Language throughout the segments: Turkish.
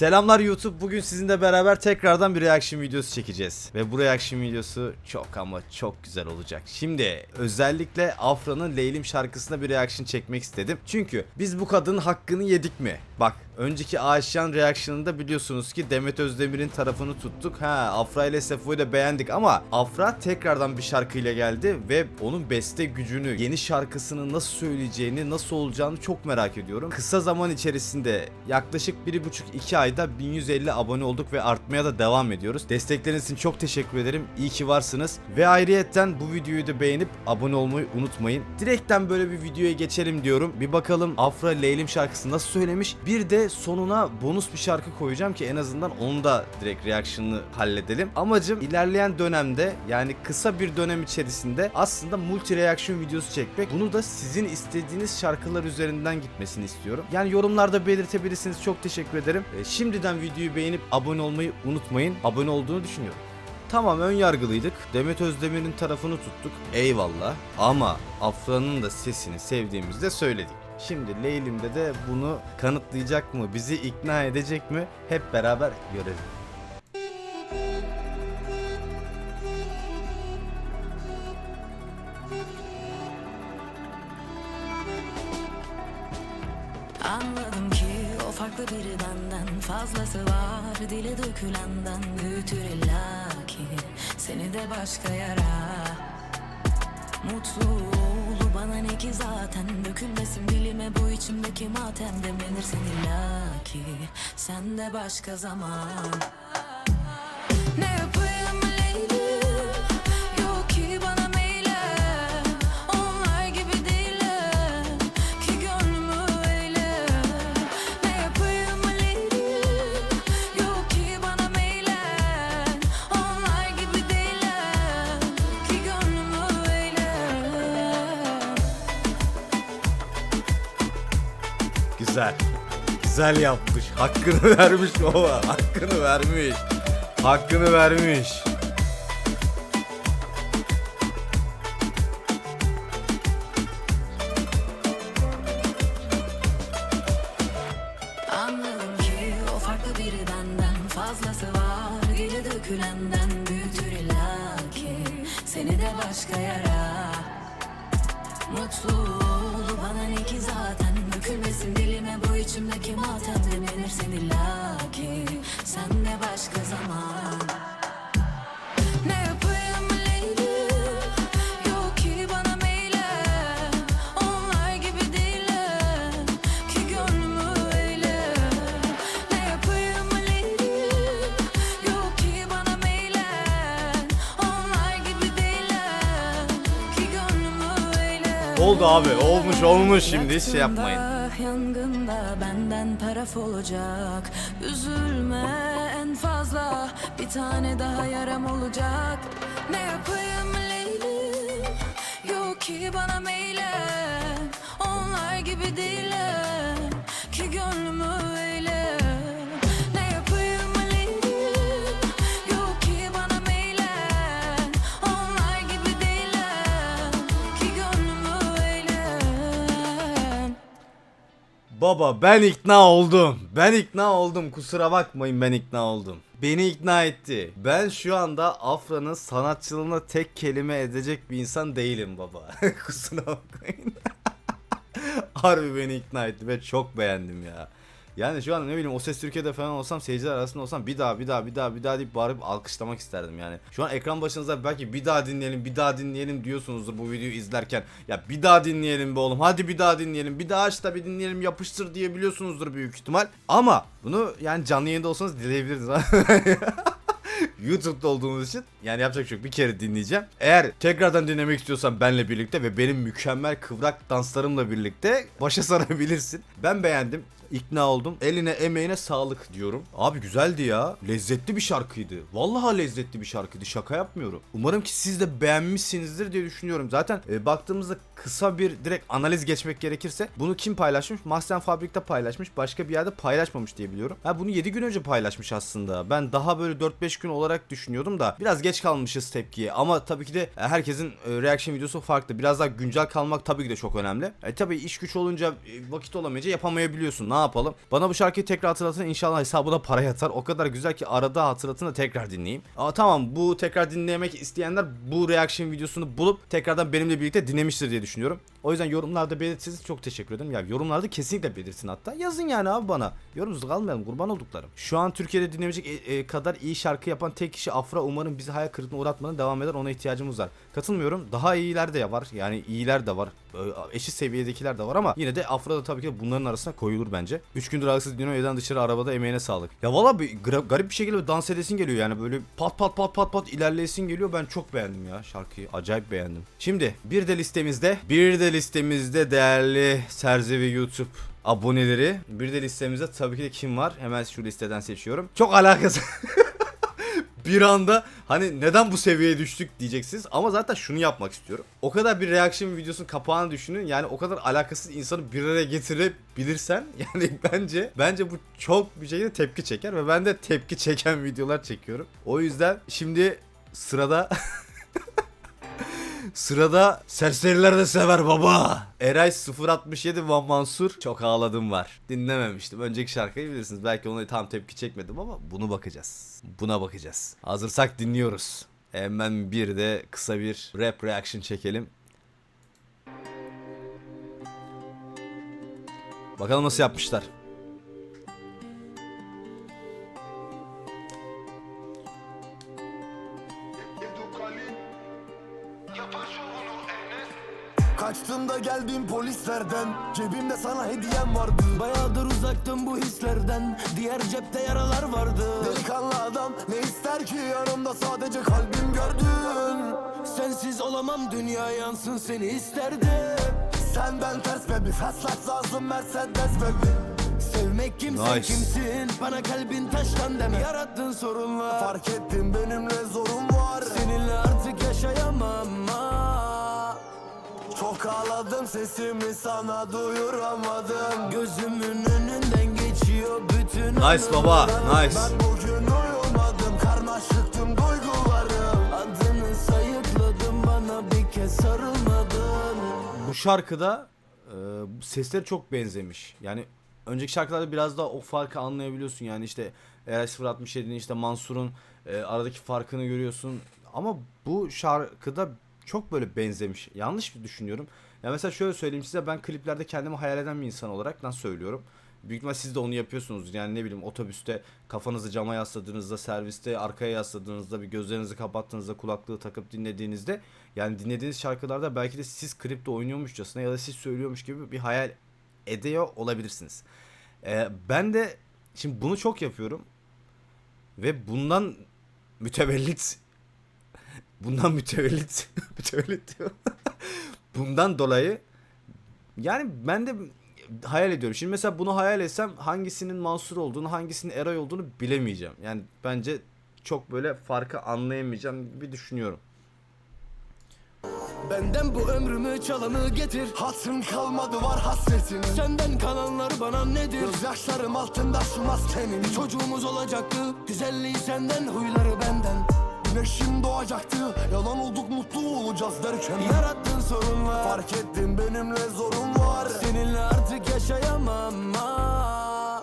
Selamlar YouTube. Bugün sizinle beraber tekrardan bir reaction videosu çekeceğiz. Ve bu reaction videosu çok ama çok güzel olacak. Şimdi özellikle Afra'nın Leylim şarkısına bir reaction çekmek istedim. Çünkü biz bu kadının hakkını yedik mi? Bak önceki Aşyan reaction'ında biliyorsunuz ki Demet Özdemir'in tarafını tuttuk. Ha Afra ile Sefo'yu da beğendik ama Afra tekrardan bir şarkıyla geldi ve onun beste gücünü, yeni şarkısını nasıl söyleyeceğini, nasıl olacağını çok merak ediyorum. Kısa zaman içerisinde yaklaşık 1,5-2 ayda 1150 abone olduk ve artmaya da devam ediyoruz. Destekleriniz için çok teşekkür ederim. İyi ki varsınız. Ve ayrıyetten bu videoyu da beğenip abone olmayı unutmayın. Direkten böyle bir videoya geçelim diyorum. Bir bakalım Afra Leylim şarkısı nasıl söylemiş. Bir de sonuna bonus bir şarkı koyacağım ki en azından onu da direkt reaction'ını halledelim. Amacım ilerleyen dönemde yani kısa bir dönem içerisinde aslında multi reaction videosu çekmek. Bunu da sizin istediğiniz şarkılar üzerinden gitmesini istiyorum. Yani yorumlarda belirtebilirsiniz. Çok teşekkür ederim. E, şimdiden videoyu beğenip abone olmayı unutmayın. Abone olduğunu düşünüyorum. Tamam ön yargılıydık. Demet Özdemir'in tarafını tuttuk. Eyvallah. Ama Afra'nın da sesini sevdiğimizi de söyledik. Şimdi Leylim'de de bunu kanıtlayacak mı? Bizi ikna edecek mi? Hep beraber görelim. Biri benden Fazlası var dile dökülenden Büyütür illa ki seni de başka yara Mutlu ki zaten Dökülmesin dilime bu içimdeki matem. Demlenirsin illa ki sen de başka zaman Güzel. Güzel yapmış. Hakkını vermiş baba. Hakkını vermiş. Hakkını vermiş. Anladım ki o farklı biri benden Fazlası var dili dökülenden Büyütür illa ki seni de başka yara Mutlu ol bana ne içimdeki matem Demlenirsin illa ki sen de başka zaman. Ne yapayım Leylim Yok ki bana meylen Onlar gibi değiller. Ki gönlümü eyle Ne yapayım Leylim Yok ki bana meylen Onlar gibi değiller. Ki gönlümü eyle Oldu abi. Olmuş olmuş şimdi. Hiç şey yapmayın. Yangında benden taraf olacak. Üzülme en fazla Bir tane daha yaram olacak. Ne yapayım Leylim Yok ki bana meylen Onlar gibi değiller Ki gönlümü Baba ben ikna oldum. Ben ikna oldum. Kusura bakmayın ben ikna oldum. Beni ikna etti. Ben şu anda Afra'nın sanatçılığına tek kelime edecek bir insan değilim baba. Kusura bakmayın. Harbi beni ikna etti ve çok beğendim ya. Yani şu an ne bileyim O Ses Türkiye'de falan olsam seyirciler arasında olsam bir daha bir daha bir daha bir daha deyip bağırıp alkışlamak isterdim yani. Şu an ekran başınızda belki bir daha dinleyelim bir daha dinleyelim diyorsunuzdur bu videoyu izlerken. Ya bir daha dinleyelim be oğlum hadi bir daha dinleyelim bir daha aç da bir dinleyelim yapıştır diyebiliyorsunuzdur büyük ihtimal. Ama bunu yani canlı yayında olsanız dileyebilirdiniz. YouTube'da olduğumuz için yani yapacak bir şey. Bir kere dinleyeceğim. Eğer tekrardan dinlemek istiyorsan benle birlikte ve benim mükemmel kıvrak danslarımla birlikte başa sarabilirsin. Ben beğendim. İkna oldum. Eline emeğine sağlık diyorum. Abi güzeldi ya. Lezzetli bir şarkıydı. Vallahi lezzetli bir şarkıydı. Şaka yapmıyorum. Umarım ki siz de beğenmişsinizdir diye düşünüyorum. Zaten e, baktığımızda kısa bir direkt analiz geçmek gerekirse bunu kim paylaşmış? Mahsen Fabrik'te paylaşmış. Başka bir yerde paylaşmamış diye biliyorum. Ha bunu 7 gün önce paylaşmış aslında. Ben daha böyle 4-5 gün olarak düşünüyordum da biraz geç kalmışız tepkiye. Ama tabii ki de e, herkesin e, reaction videosu farklı. Biraz daha güncel kalmak tabii ki de çok önemli. E tabii iş güç olunca e, vakit olamayınca yapamayabiliyorsun. Ne yapalım? Bana bu şarkıyı tekrar hatırlatın inşallah hesabına para yatar. O kadar güzel ki arada hatırlatın da tekrar dinleyeyim. Aa tamam bu tekrar dinlemek isteyenler bu reaction videosunu bulup tekrardan benimle birlikte dinlemiştir diye düşünüyorum. O yüzden yorumlarda belirtirseniz çok teşekkür ederim. Ya yorumlarda kesinlikle belirtin hatta. Yazın yani abi bana. Yorumsuz kalmayalım kurban olduklarım. Şu an Türkiye'de dinlemeyecek e, e, kadar iyi şarkı yapan tek kişi Afra. Umarım bizi hayal kırıklığına uğratmadan devam eder. Ona ihtiyacımız var. Katılmıyorum. Daha iyiler de var. Yani iyiler de var. Ee, Eşit seviyedekiler de var ama yine de Afra da tabii ki bunların arasına koyulur bence. 3 gündür aralıksız dinliyorum evden dışarı arabada emeğine sağlık. Ya valla bir garip bir şekilde dans edesin geliyor yani böyle pat pat pat pat pat ilerleyesin geliyor. Ben çok beğendim ya şarkıyı. Acayip beğendim. Şimdi bir de listemizde bir de listemizde değerli Serzevi YouTube aboneleri. Bir de listemizde tabii ki de kim var? Hemen şu listeden seçiyorum. Çok alakası. bir anda hani neden bu seviyeye düştük diyeceksiniz ama zaten şunu yapmak istiyorum. O kadar bir reaction videosunun kapağını düşünün. Yani o kadar alakasız insanı bir araya getirebilirsen yani bence bence bu çok bir şekilde tepki çeker ve ben de tepki çeken videolar çekiyorum. O yüzden şimdi sırada Sırada serseriler de sever baba. Eray 067 Van Mansur çok ağladım var. Dinlememiştim. Önceki şarkıyı bilirsiniz. Belki ona tam tepki çekmedim ama bunu bakacağız. Buna bakacağız. Hazırsak dinliyoruz. Hemen bir de kısa bir rap reaction çekelim. Bakalım nasıl yapmışlar. Geldim polislerden Cebimde sana hediyem vardı. Bayağıdır uzaktım bu hislerden Diğer cepte yaralar vardı. Delikanlı adam ne ister ki yanımda sadece kalbim gördün? Sensiz olamam dünya yansın seni isterdim Senden ters be bir feslak lazım Mercedes baby Sevmek kimsin Nice. kimsin? Bana kalbin taştan deme. Yarattığın sorunlar. Fark ettim benimle zorun var. Seninle Çok ağladım sesimi sana duyuramadım Gözümün önünden geçiyor bütün Nice baba, nice. Ben bugün uyumadım karmaşıktım duygularım Adını sayıkladım bana bir kez sarılmadın Bu şarkıda e, bu sesleri çok benzemiş. Yani önceki şarkılarda biraz daha o farkı anlayabiliyorsun. Yani işte Eray 067'nin işte Mansur'un e, aradaki farkını görüyorsun. Ama bu şarkıda çok böyle benzemiş. Yanlış mı düşünüyorum? Ya mesela şöyle söyleyeyim size ben kliplerde kendimi hayal eden bir insan olarak nasıl söylüyorum. Büyük ihtimal siz de onu yapıyorsunuz. Yani ne bileyim otobüste kafanızı cama yasladığınızda, serviste arkaya yasladığınızda, bir gözlerinizi kapattığınızda, kulaklığı takıp dinlediğinizde yani dinlediğiniz şarkılarda belki de siz klipte oynuyormuşçasına ya da siz söylüyormuş gibi bir hayal ediyor olabilirsiniz. Ee, ben de şimdi bunu çok yapıyorum ve bundan mütevellit bundan mütevellit mütevellit diyor. bundan dolayı yani ben de hayal ediyorum. Şimdi mesela bunu hayal etsem hangisinin Mansur olduğunu, hangisinin Eray olduğunu bilemeyeceğim. Yani bence çok böyle farkı anlayamayacağım gibi düşünüyorum. Benden bu ömrümü çalanı getir Hatırım kalmadı var hasretin Senden kalanlar bana nedir Gözyaşlarım altında şu maskenin çocuğumuz olacaktı Güzelliği senden huyları benden Güneşim doğacaktı. Yalan olduk mutlu olacağız derken. Yarattığın sorunlar Fark ettim benimle zorun var. Seninle artık yaşayamam ah.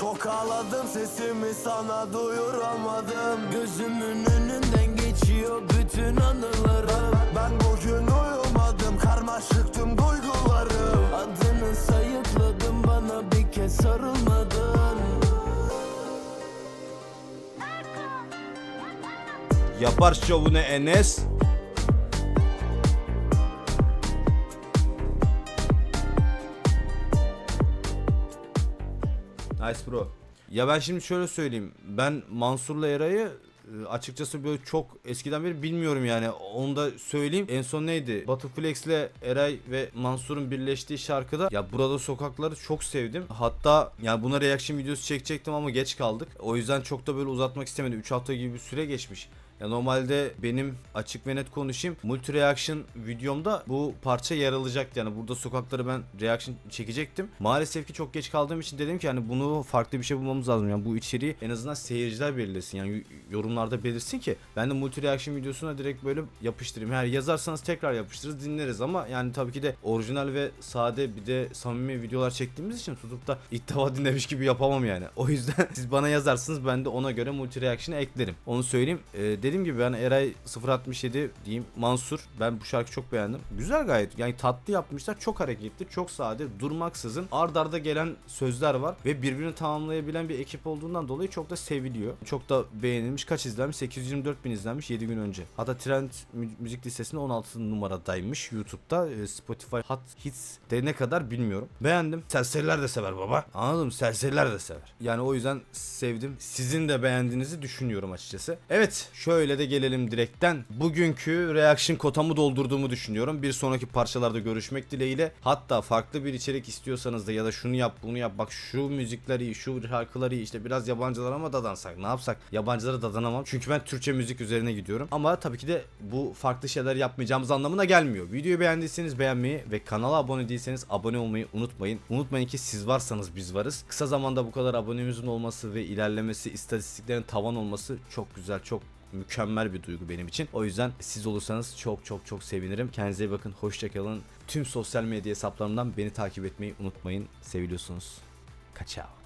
Çok ağladım sesimi sana duyuramadım. Gözümün önünden geçiyor bütün anılarım. Ben bugün uyumadım karmaşıktım duygularım. Adını sayıkladım bana bir kez sarılmadın Yapar şovunu Enes. Nice bro. Ya ben şimdi şöyle söyleyeyim. Ben Mansur'la Eray'ı e, açıkçası böyle çok eskiden beri bilmiyorum yani. Onu da söyleyeyim. En son neydi? Batu Flex'le Eray ve Mansur'un birleştiği şarkıda ya burada sokakları çok sevdim. Hatta ya buna reaction videosu çekecektim ama geç kaldık. O yüzden çok da böyle uzatmak istemedim. 3 hafta gibi bir süre geçmiş. Ya normalde benim açık ve net konuşayım. Multi reaction videomda bu parça yer alacaktı. Yani burada sokakları ben reaction çekecektim. Maalesef ki çok geç kaldığım için dedim ki hani bunu farklı bir şey bulmamız lazım. Yani bu içeriği en azından seyirciler belirlesin. Yani yorumlarda belirsin ki ben de multi reaction videosuna direkt böyle yapıştırayım. Eğer yazarsanız tekrar yapıştırırız dinleriz ama yani tabii ki de orijinal ve sade bir de samimi videolar çektiğimiz için tutup da ilk defa dinlemiş gibi yapamam yani. O yüzden siz bana yazarsınız ben de ona göre multi reaction'ı eklerim. Onu söyleyeyim. Ee, dediğim gibi ben Eray 067 diyeyim Mansur. Ben bu şarkıyı çok beğendim. Güzel gayet. Yani tatlı yapmışlar. Çok hareketli, çok sade, durmaksızın ard arda gelen sözler var ve birbirini tamamlayabilen bir ekip olduğundan dolayı çok da seviliyor. Çok da beğenilmiş. Kaç izlenmiş? 824 bin izlenmiş 7 gün önce. Hatta Trend mü- müzik listesinde 16 numaradaymış YouTube'da. Ee, Spotify Hot Hits de ne kadar bilmiyorum. Beğendim. Serseriler de sever baba. Anladım. Serseriler de sever. Yani o yüzden sevdim. Sizin de beğendiğinizi düşünüyorum açıkçası. Evet. Şöyle de gelelim direkten. Bugünkü reaction kotamı doldurduğumu düşünüyorum. Bir sonraki parçalarda görüşmek dileğiyle. Hatta farklı bir içerik istiyorsanız da ya da şunu yap bunu yap. Bak şu müzikler iyi şu şarkılar iyi. İşte biraz yabancılara mı dadansak? Ne yapsak? Yabancılara dadanamam. Çünkü ben Türkçe müzik üzerine gidiyorum. Ama tabii ki de bu farklı şeyler yapmayacağımız anlamına gelmiyor. Videoyu beğendiyseniz beğenmeyi ve kanala abone değilseniz abone olmayı unutmayın. Unutmayın ki siz varsanız biz varız. Kısa zamanda bu kadar abonemizin olması ve ilerlemesi istatistiklerin tavan olması çok güzel çok mükemmel bir duygu benim için. O yüzden siz olursanız çok çok çok sevinirim. Kendinize iyi bakın. Hoşçakalın. Tüm sosyal medya hesaplarımdan beni takip etmeyi unutmayın. Seviliyorsunuz. Kaçao.